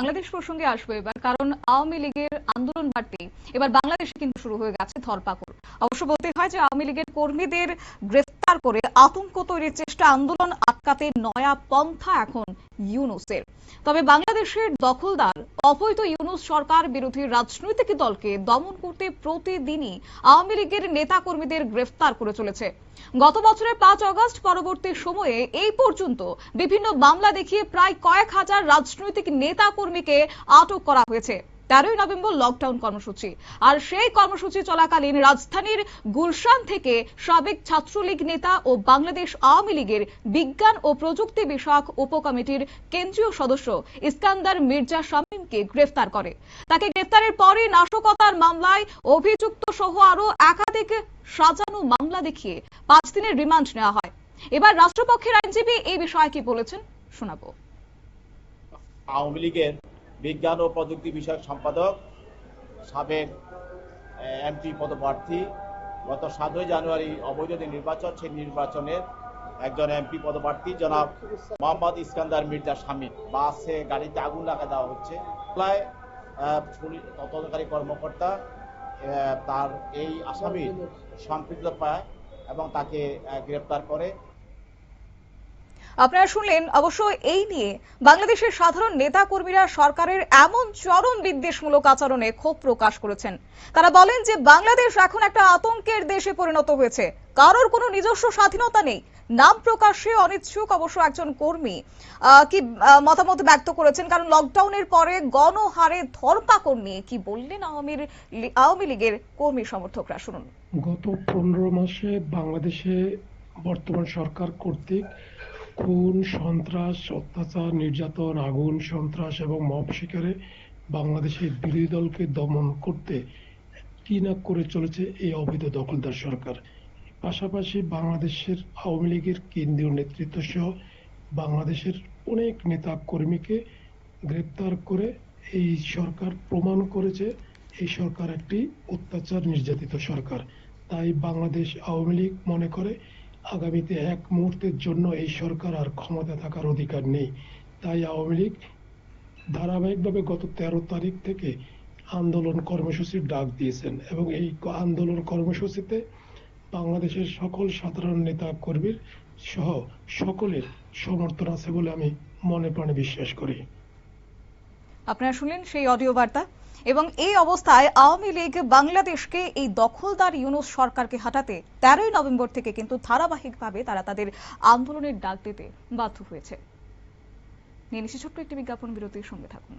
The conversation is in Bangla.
বাংলাদেশ প্রসঙ্গে আসব এবার, কারণ আওয়ামী লীগের আন্দোলন বাড়তে এবার বাংলাদেশে কিন্তু শুরু হয়ে গেছে ধরপাকড় অবশ্য বলতে হয় যে আওয়ামী লীগের কর্মীদের গ্রেফতার করে আতঙ্ক তৈরির চেষ্টা আন্দোলন আটকাতে নয়া পন্থা এখন ইউনুসের। তবে বাংলাদেশের দখলদার অবৈধ ইউনুস সরকার বিরোধী রাজনৈতিক দলকে দমন করতে প্রতিদিনই আওয়ামী লীগের নেতা কর্মীদের গ্রেফতার করে চলেছে। গত বছরের পাঁচ অগস্ট পরবর্তী সময়ে এই পর্যন্ত বিভিন্ন মামলা দেখিয়ে প্রায় কয়েক হাজার রাজনৈতিক নেতা কর্মীকে আটক করা হয়েছে। তেরোই নভেম্বর লকডাউন কর্মসূচি। আর সেই কর্মসূচি চলাকালীন রাজধানীর গুলশান থেকে সাবেক ছাত্রলীগ নেতা ও বাংলাদেশ আওয়ামী লীগের বিজ্ঞান ও প্রযুক্তি বিষয়ক উপকমিটির কেন্দ্রীয় সদস্য ইস্কান্দার মির্জা শামীমকে গ্রেফতার করে। তাকে গ্রেফতারের পরে নাশকতার মামলায় অভিযুক্ত সহ আরও একাধিক সাজানো মামলা দেখিয়ে পাঁচ দিনের রিমান্ড নেওয়া হয়। এবার রাষ্ট্রপক্ষের আইনজীবী এই বিষয়ে কি বলেছেন শোনাবো। আওয়ামী লীগের বিজ্ঞান ও প্রযুক্তি বিষয়ক সম্পাদক, সাবেক এমপি পদপ্রার্থী। গত সাতই জানুয়ারি অবৈধ যে নির্বাচন, সেই নির্বাচনের একজন এমপি পদপ্রার্থী জনাব মোহাম্মদ ইস্কান্দার মির্জা শামীম বাসে গাড়িতে আগুন লাগা দেওয়া হচ্ছে। তদন্তকারী কর্মকর্তা তার এই আসামির সম্পৃক্ত পায় এবং তাকে গ্রেপ্তার করে আপনারা শুনলেন অবশ্য এই নিয়ে বাংলাদেশের সাধারণ নেতা কর্মীরা সরকারের এমন চরম বিদ্বেষমূলক আচরণে ক্ষোভ প্রকাশ করেছেন। তারা বলেন যে বাংলাদেশ এখন একটা আতঙ্কের দেশে পরিণত হয়েছে। কারোর কোনো নিজস্ব স্বাধীনতা নেই। নাম প্রকাশে অনিচ্ছুক অবশ্য একজন কর্মী কি মতামত ব্যক্ত করেছেন। কারণ লকডাউনের পরে গণহারে ধরপাকড় নিয়ে কি বললেন আওয়ামীর আওয়ামী লীগের কর্মী সমর্থকরা? শুনুন। গত পনেরো মাসে বাংলাদেশে বর্তমান সরকার কর্তৃক খুন সন্ত্রাস, অত্যাচার, নির্যাতন, আগুন, সন্ত্রাস এবং মব শিকারে বাংলাদেশের বিরোধী দলকে দমন করতে কি না করে চলেছে এই অবৈধ দখলদার সরকার? পাশাপাশি বাংলাদেশের আওয়ামী লীগের কেন্দ্রীয় নেতৃত্ব সহ বাংলাদেশের অনেক নেতা কর্মীকে গ্রেপ্তার করে এই সরকার প্রমাণ করেছে। এই সরকার একটি অত্যাচার নির্যাতিত সরকার। তাই বাংলাদেশ আওয়ামী লীগ মনে করে আগামীতে এক মুহূর্তের জন্য এই সরকার আর ক্ষমতা থাকার অধিকার নেই। তাই আওয়ামী লীগ ধারাবাহিকভাবে গত তেরো তারিখ থেকে আন্দোলন কর্মসূচির ডাক দিয়েছেন এবং এই আন্দোলন কর্মসূচিতে বাংলাদেশের সকল সাধারণ নেতা কর্মীর সহ সকলের সমর্থন আছে বলে আমি মনে প্রাণে বিশ্বাস করি। আপনারা শুনলেন সেই অডিও বার্তা। এবং এই অবস্থায় আওয়ামী লীগ বাংলাদেশকে এই দখলদার ইউনুস সরকারকে হাঁটাতে তেরোই নভেম্বর থেকে কিন্তু ধারাবাহিকভাবে তারা তাদের আন্দোলনের ডাক দিতে বাধ্য হয়েছে। নিয়ে নিশ্চিত ছোট্ট একটি বিজ্ঞাপন, বিরতির সঙ্গে থাকুন।